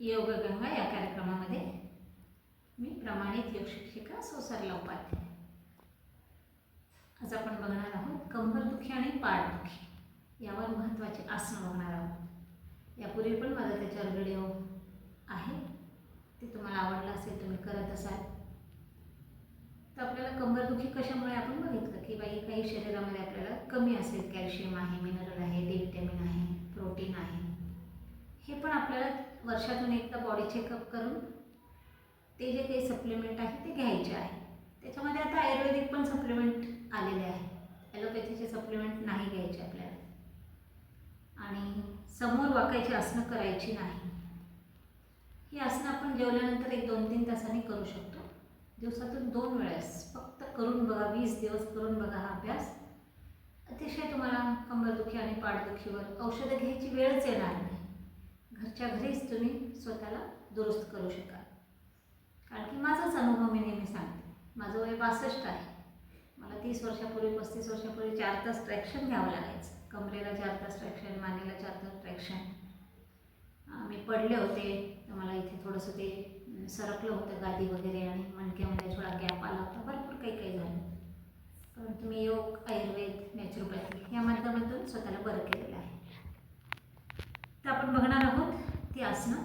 योगगंगा या कार्यक्रमामध्ये मी प्रमाणित योग शिक्षिका सोसरला उपाध्याय आज आपण बघणार आहोत कंबरदुखी आणि पाठदुखी. यावर महत्त्वाचे आसनं बघणार आहोत. यापूर्वी पण माझा त्याच्यावर व्हिडिओ आहे. ते तुम्हाला आवडलं असेल तुम्ही करत असाल. तर आपल्याला कंबरदुखी कशामुळे आपण बघितलं? की बाई काही शरीरामध्ये आपल्याला कमी असेल कॅल्शियम आहे मिनरल आहे डी विटॅमिन आहे प्रोटीन आहे. हे पण आपल्याला वर्षातून एकदा बॉडी चेकअप करून ते जे काही सप्लिमेंट आहे ते घ्यायचे आहे. त्याच्यामध्ये आता आयुर्वेदिक पण सप्लिमेंट आलेले आहे. ॲलोपॅथीचे सप्लिमेंट नाही घ्यायचे आपल्याला. आणि समोर वाकायची आसनं करायची नाही. ही आसनं आपण जेवल्यानंतर एक दोन तीन तासांनी करू शकतो. दिवसातून दोन वेळेस. फक्त करून बघा वीस दिवस करून बघा हा अभ्यास. अतिशय तुम्हाला कंबरदुखी आणि पाठदुखीवर औषधं घ्यायची वेळच येणार नाही. घरच्या घरीच तुम्ही स्वतःला दुरुस्त करू शकाल. कारण की माझाच अनुभव मी नेहमी सांगते. माझं वय बासष्ट आहे. मला तीस वर्षापूर्वी पस्तीस वर्षापूर्वी चार तास ट्रॅक्शन घ्यावं लागायचं. कमरेला चार तास ट्रॅक्शन मानेला चार तास ट्रॅक्शन मी पडले होते तर मला इथे थोडंसं ते सरकलं होतं गादी वगैरे आणि मणक्यामध्ये थोडा गॅप आला होता. भरपूर काही काही झालं. परंतु मी योग आयुर्वेद नॅचरोपॅथी या माध्यमातून स्वतःला बरं केलेलं आहे. तर आपण बघणार आहोत ती आसनं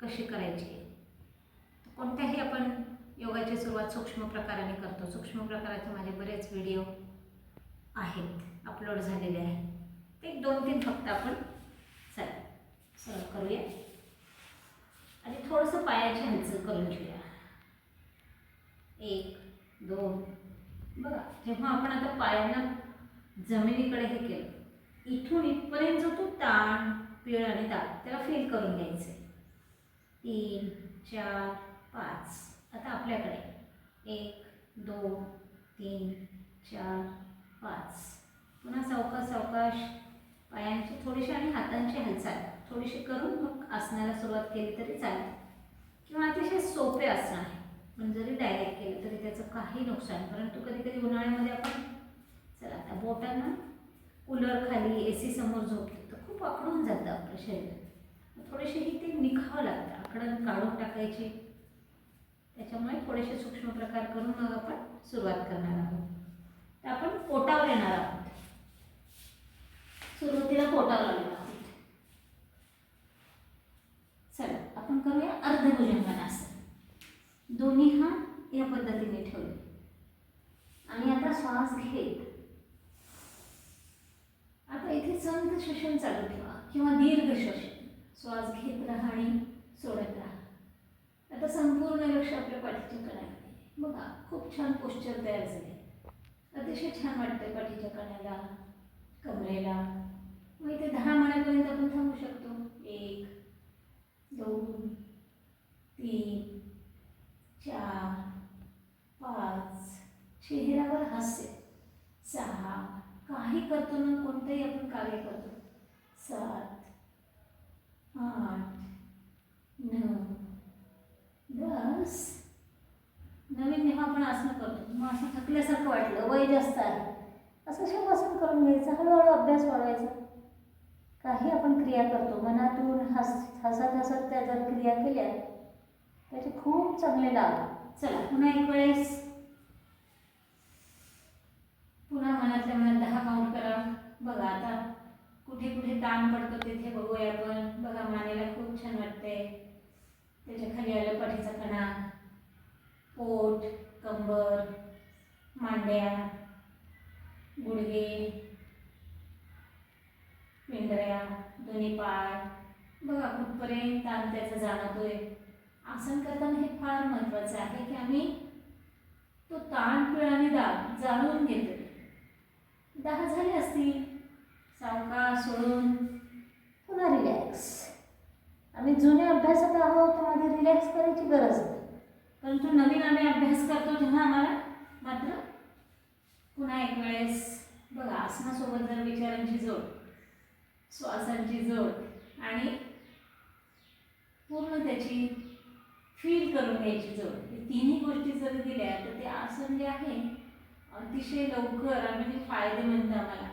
कशी करायची. कोणत्याही आपण योगाची सुरुवात सूक्ष्म प्रकाराने करतो. सूक्ष्म प्रकाराचे माझे बरेच व्हिडिओ आहेत अपलोड झालेले आहेत. ते एक दोन तीन फक्त आपण चल सरळ करूया. आणि थोडंसं पायाची हालचाल करून घेऊया. एक दोन. बघा जेव्हा आपण आता पायांना जमिनीकडे हे केलं इथून इथपर्यंत जो तो ताण पिळ आणि ताण त्याला फील करून घ्यायचे तीन चार पाच. आता आपल्याकडे. एक दोन तीन चार पाच. पुन्हा सावकाश सावकाश. पायांची थोडीशी आणि हातांची हालचाल. थोडीशी करून मग आसनाला सुरुवात केली तरी चालेल. किंवा अतिशय सोपे आसन आहे. पण जरी डायरेक्ट केलं तरी त्याचं काही नुकसान. परंतु कधी कधी उन्हाळ्यामध्ये आपण चला आता बोटांना कूलर खाली ए सी समोर झोपलं. तर खूप आकडून जातं आपलं शरीर. थोडेसेही ते निखावं लागतं. आकडं काढून टाकायचे. त्याच्यामुळे थोडेसे सूक्ष्म प्रकार करून मग आपण सुरुवात करणार आहोत. तर आपण पोटावर येणार आहोत. सुरुवातीला पोटावर आलेलो आहोत. चला आपण करूया अर्धभुजंगासन दोन्ही हात या पद्धतीने ठेवले. आणि आता श्वास घेत. आता इथे संत श्वसन चालू ठेवा किंवा दीर्घ श्वसन श्वास घेत राहा आणि सोडत राहा. आता संपूर्ण लक्ष आपल्या पाठीच्या कणाला बघा खूप छान पोश्चर तयार झाले. अतिशय छान वाटतंय पाठीच्या कण्याला कमरेला. मग इथे दहा महिन्यापर्यंत आपण थांबू शकतो एक दोन तीन चार पाच चेहऱ्यावर हास्य सहा काही करतो ना कोणतंही आपण कार्य करतो सात आठ नऊ दस नवीन जेव्हा आपण आसनं करतो मग असं थकल्यासारखं वाटलं वय जास्त आहे. असं शवासन करून घ्यायचं हळूहळू अभ्यास वाढवायचा. काही आपण क्रिया करतो मनातून हस हसत हसत त्या जर क्रिया केल्या त्याचे खूप चांगले लाभ. चला पुन्हा एक वेळेस. पुन्हा मनातल्या मनात दहा काउंट करा. बघा आता कुठे कुठे ताण पडतो तिथे बघूया आपण. बघा मानेला खूप छान वाटते त्याच्याखाली आलं पाठीचा कणा पोट कंबर. मांड्या गुडघे पिंगऱ्या दोन्ही पाय. बघा कुठपर्यंत ताण त्याचा जाणवतोय. आसन करताना हे फार महत्त्वाचं आहे की आम्ही तो ताण पिळाने दा दाब जाणून घेतोय. दहा झाले असतील. सावकाश सोडून पुन्हा रिलॅक्स आम्ही जुने अभ्यासात आहोत मध्ये रिलॅक्स करायची गरज नाही. परंतु नवीन आम्ही अभ्यास करतो तेव्हा आम्हाला मात्र पुन्हा एक वेळेस बघा आसनासोबत जर विचारांची जोड श्वासांची जोड आणि पूर्ण त्याची फील करून घ्यायची जोड हे तिन्ही गोष्टी जर दिल्या तर ते आसन जे आहे. अतिशय लवकर आणि म्हणजे फायदेमंद आम्हाला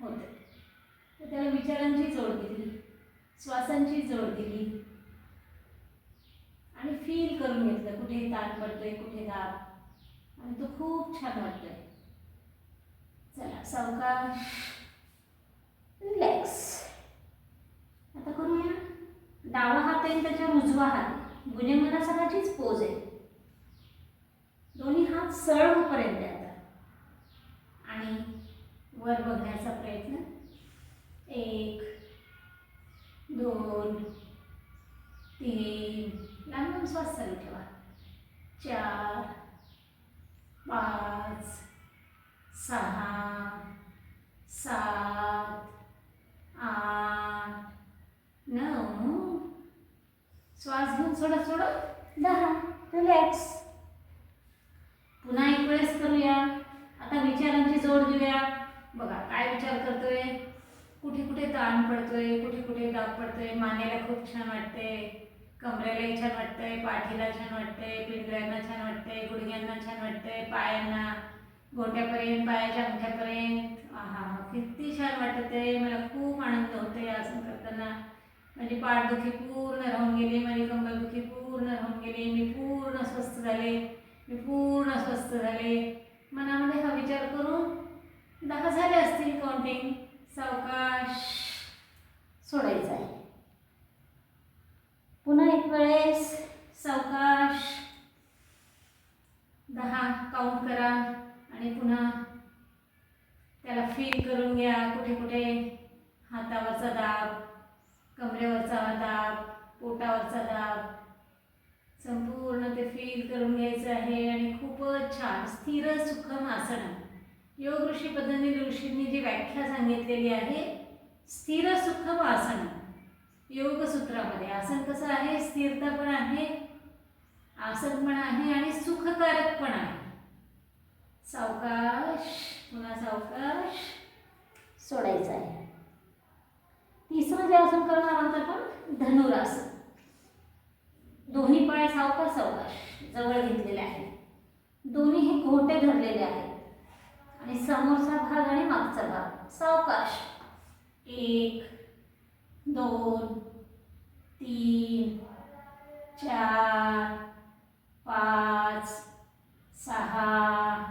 होतं. तर त्याला विचारांची जोड दिली श्वासांची जोड दिली आणि फील करून घेतलं. कुठे ताण पडतोय कुठे दाब खूप छान वाटतंय. चला सावकाश. रिलॅक्स आता करूया. डावा हात आहे त्याच्यावर उजवा हात भुजंगासनाचीच पोज आहे. दोन्ही हात सरळ होईपर्यंत आता. आणि वर बघण्याचा प्रयत्न. एक दोन तीन. लांब श्वास चालू ठेवा. चार पाच सहा सात आठ नऊ. श्वास घेऊन सोडत सोडत दहा. रिलॅक्स. पुन्हा एक वेळेस करूया. आता विचारांची जोड देऊया बघा काय विचार करतोय? कुठे कुठे ताण पडतोय? कुठे कुठे दाब पडतोय? मानेला खूप छान वाटते कमरेलाही छान वाटतंय पाठीला छान वाटतंय पिंजऱ्यांना छान वाटतंय गुडघ्यांना छान वाटतंय पायांना गोट्यापर्यंत पायाच्या अंगठ्यापर्यंत. हा किती छान वाटत आहे. मला खूप आनंद होते आसन करताना. माझी पाठदुखी पूर्ण राहून गेली माझी कंबरदुखी पूर्ण राहून गेली. मी पूर्ण स्वस्थ झाले. मी पूर्ण स्वस्थ झाले. मनामध्ये हा विचार करून दहा झाले असतील काउंटिंग सावकाश सोडायचं आहे पुन्हा एक वेळेस सावकाश दहा काउंट करा आणि पुन्हा त्याला फील करून घ्या कुठे कुठे हातावरचा दाब कमरेवरचा दाब पोटावरचा दाब संपूर्ण ते फील करून घ्यायचं आहे आणि खूपच छान स्थिर सुखम आसन. योग ऋषी पद्धती ऋषींनी जी व्याख्या सांगितलेली आहे स्थिर सुखम आसन. योगसूत्रामध्ये आसन कसं आहे? स्थिरता पण आहे आसन पण आहे आणि सुखकारक पण आहे. सावकाश पुन्हा सावकाश सोडायचं आहे. तिसरं जे आसन करणार आहोत आपण धनुरासन. दोन्ही पाय सावकाश सावकाश जवळ घेतलेले आहेत. दोन्ही हे घोटे धरलेले आहेत. आणि समोरचा भाग आणि मागचा भाग. सावकाश. एक दोन तीन चार पाच सहा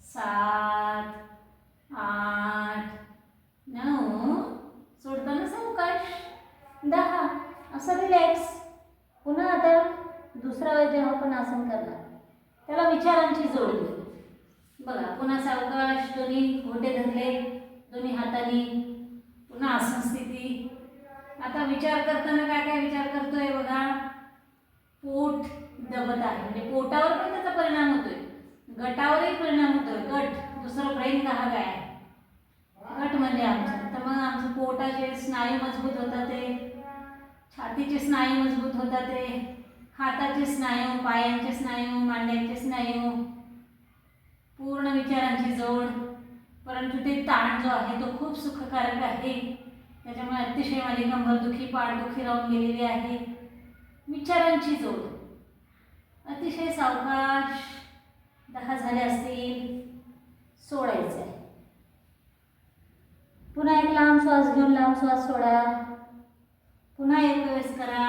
सात आठ नऊ. सोडताना सावकाश. दहा. असं रिलॅक्स पुन्हा आता दुसरा वेळ जेव्हा आपण आसन करणार. त्याला विचारांची जोड बघा पुन्हा सावकाश दोन्ही घोटे धरले दोन्ही हाताने पुन्हा आसन स्थिती आता विचार करताना काय काय विचार करतोय बघा? पोट दबत आहे. म्हणजे पोटावर पण त्याचा परिणाम होतोय. गटावरही परिणाम होतोय. गट दुसरं ब्रेन का काय? आहे गट म्हणजे आमचं. तर मग आमचं पोटाचे स्नायू मजबूत होतात ते. छातीचे स्नायू मजबूत होतात ते. हाताचे स्नायू पायांचे स्नायू मांड्यांचे स्नायू पूर्ण विचारांची जोड. परंतु ते ताण जो आहे तो खूप सुखकारक आहे. त्याच्यामुळे अतिशय माझी कंबरदुखी पाठदुखी राहून गेलेली आहे. विचारांची जोड. अतिशय सावकाश दहा झाले असतील सोडायचं आहे पुन्हा एक लांब श्वास घेऊन लांब श्वास सोडा. पुन्हा एक वेळेस करा.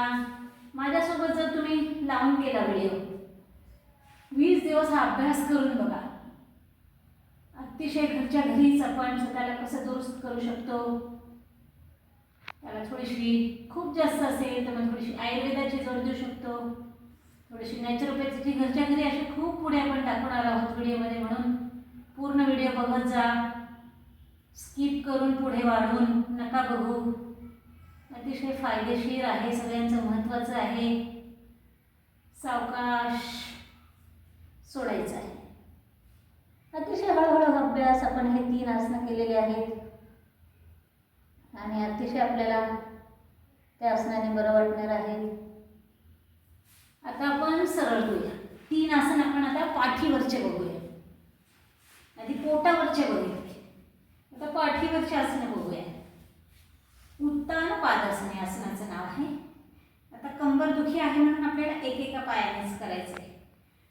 माझ्यासोबत जर तुम्ही लावून केला व्हिडिओ वीस दिवस हा अभ्यास करून बघा. अतिशय घरच्या घरीच आपण स्वतःला कसं दुरुस्त करू शकतो. त्याला थोडीशी खूप जास्त असेल तर मग थोडीशी आयुर्वेदाची जोड देऊ शकतो. थोडीशी नॅचरोपॅथीची घरच्या घरी अशी खूप पुढे आपण दाखवणार आहोत व्हिडिओमध्ये म्हणून. पूर्ण व्हिडिओ बघत जा. स्किप करून पुढे वाढून नका बघू. अतिशय फायदेशीर आहे सगळ्यांचं महत्त्वाचं आहे. सावकाश सोडायचं आहे. अतिशय हळूहळू अभ्यास आपण हे तीन आसनं केलेले आहेत. आणि अतिशय आपल्याला त्या आसनाने बरं वाटणार आहे. आता आपण सरळ करूया. तीन आसन आपण आता पाठीवरचे बघूया. आधी पोटावरचे बघूया. आता पाठीवरचे आसनं बघूया. उत्तान पादासने आसनाचं नाव आहे. आता कंबर दुखी आहे म्हणून आपल्याला एकेका पायानेच करायचं आहे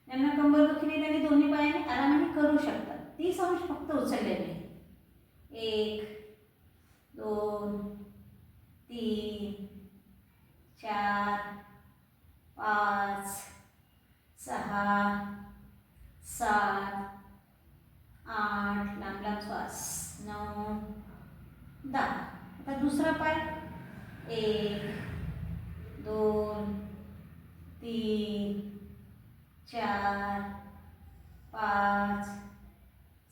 त्यांना कंबर दुखी त्यांनी दोन्ही पायाने आरामाने करू शकतात. तीस अंश फक्त उचललेले एक दोन तीन चार पाच सहा सात आठ लांब लांब श्वास नऊ दहा. आता दुसरा पाय एक दोन तीन चार पाच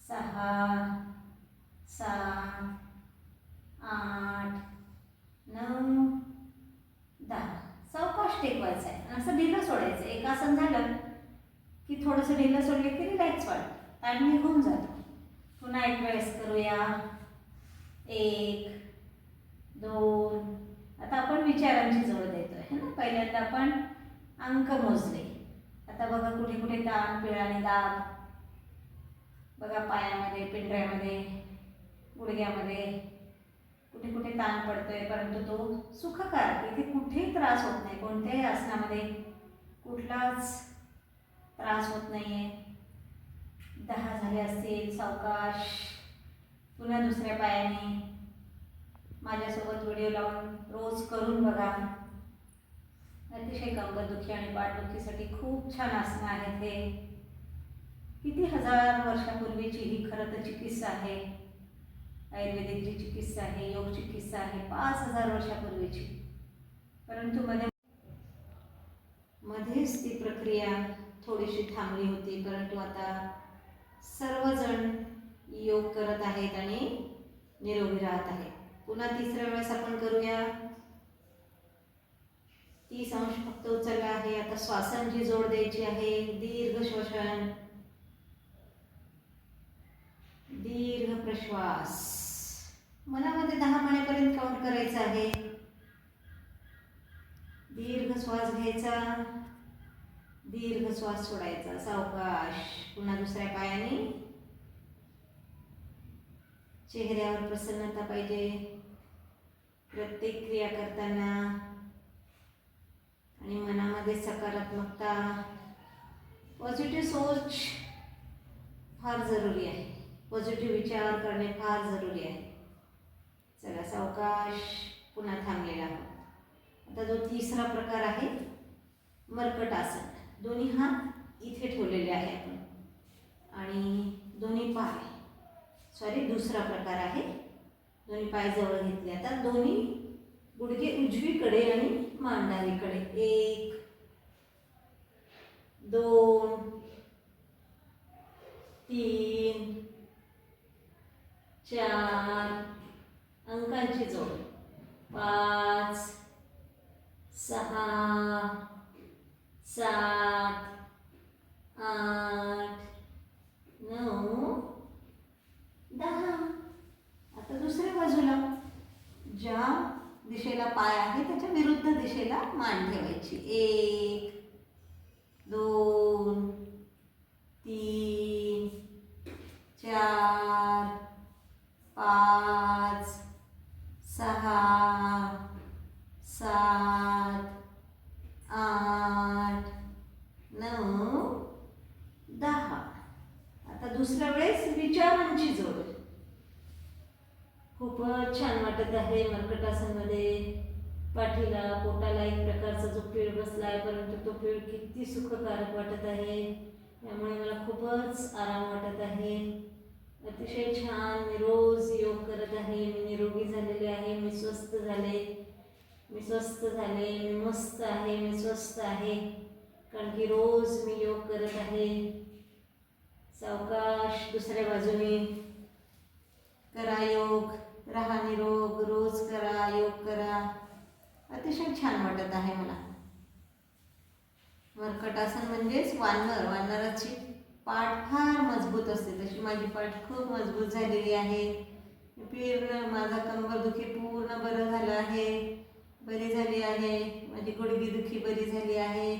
सहा सात आठ नऊ दहा सावकाश टेकवायचं आहे आणि असं ढिलं सोडायचं एक आसन झालं की थोडंसं ढिलं सोडलं की रिलॅक्स वाटतं ताण निघून जातो पुन्हा एक वेळेस करूया एक दोन आता आपण विचारांची जोड देतोय है ना पहिल्यांदा आपण अंक मोजले आता बघा कुठे कुठे ताण पिळ आणि दाब बघा पायामध्ये पिंढऱ्यामध्ये गुडघ्यामध्ये कुठे कुठे ताण पडतोय परंतु तो सुखकार इथे कुठेही त्रास होत नाही कोणत्याही आसनामध्ये कुठलाच त्रास होत नाही आहे दहा झाले असतील सावकाश पुन्हा दुसऱ्या पायाने माझ्यासोबत व्हिडिओ लावून रोज करून बघा. अतिशय कंबरदुखी आणि पाठदुखीसाठी खूप छान आसनं आहेत हे. किती हजार वर्षापूर्वीची ही खरं तर चिकित्सा आहे? आयुर्वेदिक जी चिकित्सा आहे योग चिकित्सा आहे पाच हजार वर्षापूर्वीची. परंतु मध्ये मध्येच ती प्रक्रिया थोडीशी थांबली होती परंतु आता सर्वजण योग करत आहेत आणि निरोगी राहत आहेत. पुन्हा तिसऱ्या वेळेस आपण करूया. तीस अंश फक्त उचलला आहे. आता श्वासांची जोड द्यायची आहे. दीर्घ श्वसन. दीर्घ प्रश्वास. मनामध्ये दहा म्हणेपर्यंत काउंट करायचं आहे. दीर्घ श्वास घ्यायचा. दीर्घ श्वास सोडायचा. सावकाश. पुन्हा दुसऱ्या पायाने. चेहऱ्यावर प्रसन्नता पाहिजे. प्रत्येक क्रिया करताना आणि मनामध्ये सकारात्मकता. पॉझिटिव्ह सोच फार जरुरी आहे. पॉझिटिव्ह विचार करणे फार जरुरी आहे. चला सावकाश पुन्हा थांबलेला आहोत. आता जो तिसरा प्रकार आहे मरकट आसन दोन्ही हात इथे ठेवलेले आहे आपण. आणि दोन्ही पाय. सॉरी दुसरा प्रकार आहे. दोन्ही पाय जवळ घेतले आता. दोन्ही गुडघे उजवीकडे आणि मांडारीकडे एक दोन तीन चार. अंकांची जोड. पाच. सहा. सात. आठ. नऊ. दहा. आता दुसऱ्या बाजूला ज्या दिशेला पाय आहे त्याच्या विरुद्ध दिशेला मान ठेवायची. एक दोन तीन चार पाच सहा सात आठ नऊ दहा. आता दुसऱ्या वेळेस विचारांची जोड. खूपच छान वाटत आहे मर्कटासनमध्ये. पाठीला पोटाला एक प्रकारचा जो पीळ बसला आहे परंतु तो पीळ किती सुखकारक वाटत आहे. त्यामुळे मला खूपच आराम वाटत आहे. अतिशय छान मी रोज योग करत आहे मी निरोगी झालेले आहे मी स्वस्थ झाले. मी स्वस्थ झाले मी मस्त आहे मी स्वस्थ आहे. कारण की रोज मी योग करत आहे. सावकाश दुसऱ्या बाजूने करा योग राहा निरोग रोज करा योग करा. अतिशय छान वाटत आहे मला. मर्कटासन म्हणजेच वानर वानराची पाठ फार मजबूत असते. तशी माझी पाठ खूप मजबूत झालेली आहे. पूर्ण माझा कंबरदुखी पूर्ण बरं झालं आहे. बरी झाली आहे. माझी गुडघेदुखी बरी झाली आहे.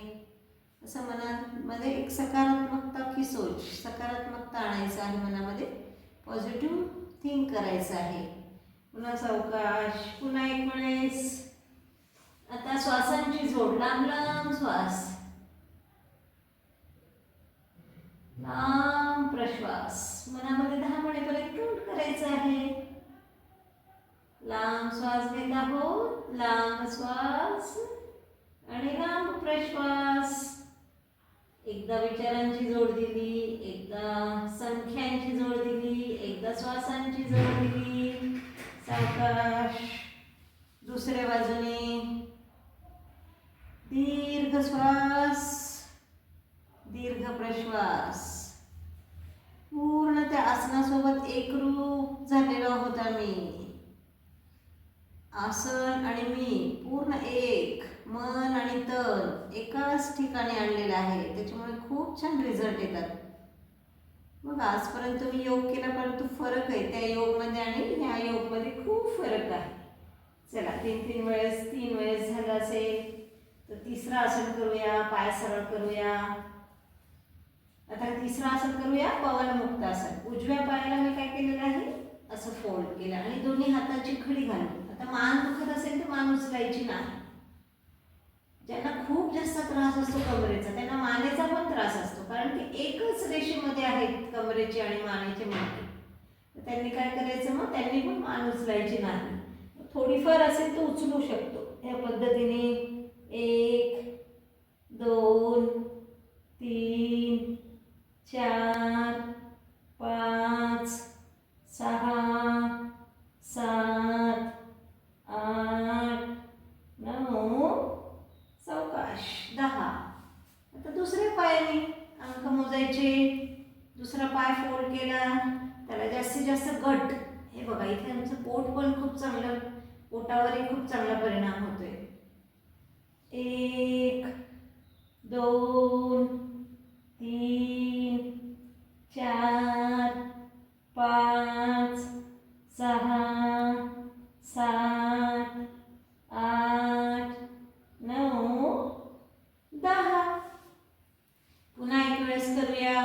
असं मनामध्ये एक सकारात्मकता की सोच सकारात्मकता आणायचं आहे मनामध्ये. पॉझिटिव्ह थिंक करायचं आहे. पुन्हा सावकाश पुन्हा एक वेळेस आता श्वासांची जोड लांब लांब श्वास. लांब प्रश्वास. मनामध्ये दहा म्हणेपर्यंत काउंट करायचं आहे? लांब श्वास घेत आहोत लांब श्वास आणि लांब प्रश्वास. एकदा विचारांची जोड दिली एकदा संख्यांची जोड दिली एकदा श्वासांची जोड दिली. सावकाश दुसऱ्या बाजूने. दीर्घ श्वास. दीर्घ प्रश्वास. पूर्ण त्या आसनासोबत एकरूप झालेलो आहोत आम्ही. आसन आणि मी पूर्ण एक मन आणि तन एकाच ठिकाणी आणलेलं आहे. त्याच्यामुळे खूप छान रिझल्ट येतात. मग आजपर्यंत मी योग केला परंतु फरक आहे. त्या योगमध्ये आणि ह्या योगमध्ये खूप फरक आहे. चला तीन तीन वेळेस तीन वेळेस झालं असेल. तर तिसरं आसन करूया पाय सरळ करूया. आता तिसरं आसन करूया पवनमुक्त आसन उजव्या पायाला मी काय केलेलं आहे? असं फोल्ड केलं. आणि दोन्ही हाताची खडी घालून. आता मान दुखत असेल तर मान उचलायची नाही. ज्यांना खूप जास्त त्रास असतो कमरेचा त्यांना मानेचा पण त्रास असतो. कारण की एकच रेषेमध्ये आहेत कमरेची आणि मानेचे माने तर त्यांनी काय करायचं मग? त्यांनी पण मान उचलायची नाही. थोडीफार असेल तर उचलू शकतो. या पद्धतीने एक दोन चार पाच सहा सात आठ नऊ चौकाश दहा. आता दुसऱ्या पायाने अंक मोजायचे. दुसरा पाय फोल्ड केला. त्याला जास्तीत जास्त गट हे बघा इथे आमचं पोट पण खूप चांगलं पोटावरही खूप चांगला परिणाम होतोय. एक दोन सहा सात आठ नऊ दहा. पुन्हा एक वेळेस करूया.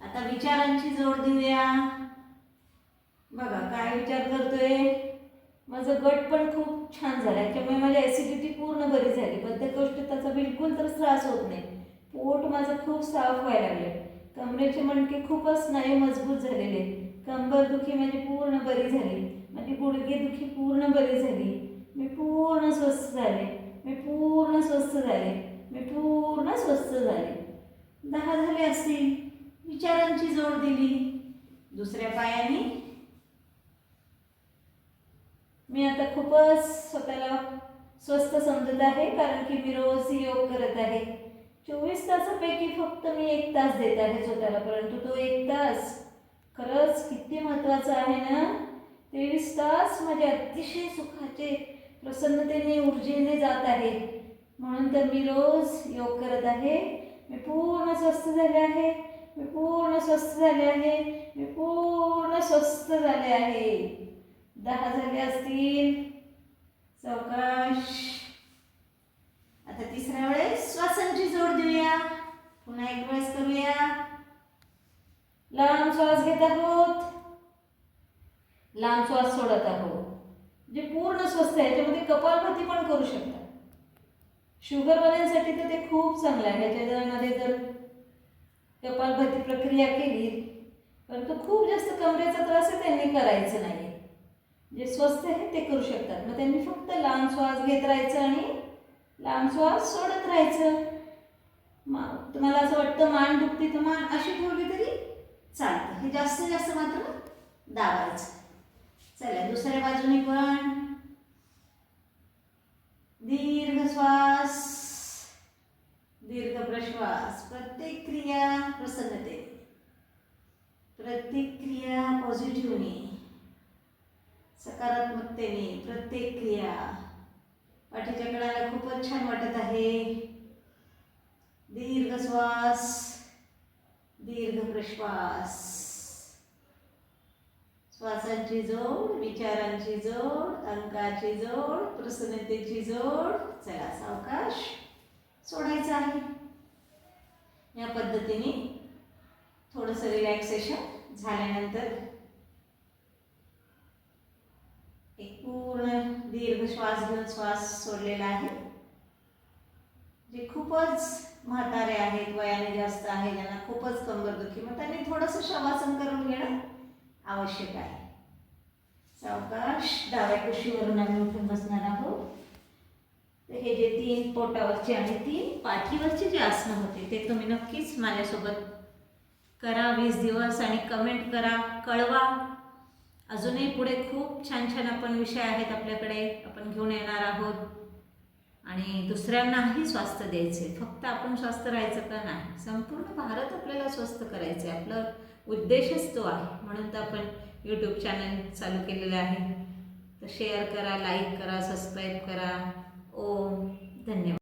आता विचारांची जोड देऊया. बघा काय विचार करतोय? माझं गट पण खूप छान झाला त्यामुळे माझी ॲसिडिटी पूर्ण बरी झाली. बद्धकोष्ठताचा बिलकुल तर त्रास होत नाही. पोट माझं खूप साफ व्हायला लागलं कमरेचे मणके खूपच नाही मजबूत झालेले. कंबर दुखी माझी पूर्ण बरी झाली. माझी गुडघे दुखी पूर्ण बरी झाली. मी पूर्ण स्वस्थ झाले. मी पूर्ण स्वस्थ झाले. मी पूर्ण स्वस्थ झाले. दहा झाले असतील. विचारांची जोड दिली. दुसऱ्या पायाने. मी आता खूपच स्वतःला स्वस्त समजत आहे कारण की मी रोज योग करत आहे. चोवीस तासापैकी फक्त मी एक तास देत आहे स्वतःला परंतु तो एक तास खरंच किती महत्त्वाचं आहे ना? तेवीस तास माझे अतिशय सुखाचे प्रसन्नतेने ऊर्जेने जात आहे. म्हणून तर मी रोज योग करत आहे. मी पूर्ण स्वस्थ झाले आहे. मी पूर्ण स्वस्थ झाले आहे. मी पूर्ण स्वस्थ झाले आहे. दहा झाले असतील. चौकाश. आता तिसऱ्या वेळेस श्वासांची जोड देऊया. पुन्हा एक वेळेस करूया. लांब श्वास घेत आहोत. लांब श्वास सोडत आहोत. जे पूर्ण स्वस्थ आहे याच्यामध्ये कपालभाती पण करू शकतात. शुगरवाल्यांसाठी तर ते खूप चांगलं आहे. ह्याच्यामध्ये जर कपालभाती प्रक्रिया केली परंतु खूप जास्त कमरेचा त्रास आहे त्यांनी करायचं नाही. जे स्वस्थ आहे ते करू शकतात. मग त्यांनी फक्त लांब श्वास घेत राहायचं आणि लांब श्वास सोडत राहायचं. मा तुम्हाला असं वाटतं मान दुखते तर मान अशी ठेवली तरी चालतं. हे जास्तीत जास्त मात्र दाबायचं. चला दुसऱ्या बाजूने पण. दीर्घ श्वास. दीर्घ प्रश्वास. प्रत्येक क्रिया प्रसन्नते. प्रत्येक क्रिया पॉझिटिव्हने सकारात्मकतेने प्रत्येक क्रिया. पाठीच्या कळायला खूपच छान वाटत आहे. दीर्घ श्वास. दीर्घ प्रश्वास श्वासांची जोड विचारांची जोड अंकाची जोड प्रसन्नतेची जोड. चला सावकाश सोडायचं आहे. या पद्धतीने थोडंसं रिलॅक्सेशन झाल्यानंतर एक पूर्ण दीर्घ श्वास घेऊन श्वास सोडलेला आहे. जे खूपच म्हातारे आहेत वयाने जास्त आहे ज्यांना खूपच कंबरदुखी मग त्यांनी थोडंसं शवासन करून घेणं आवश्यक आहे. सावकाश डाव्या कुशीवरून आम्ही उठून बसणार आहोत. हे जे तीन पोटावरचे आणि तीन पाठीवरचे जे आसनं होते ते तुम्ही नक्कीच माझ्यासोबत करा. वीस दिवस आणि कमेंट करा कळवा. अजूनही पुढे खूप छान छान आपण विषय आहेत आपल्याकडे आपण घेऊन येणार आहोत. आणि दुसऱ्यांनाही स्वास्थ्य द्यायचे. फक्त आपण स्वस्थ राहायचं का नाही? संपूर्ण भारत आपल्याला स्वस्थ करायचं. आहे आपला उद्देशच तो आहे. म्हणून तर आपण यूट्यूब चॅनल चालू केलेलं आहे. तर शेअर करा लाईक करा सबस्क्राईब करा. ओम. धन्यवाद.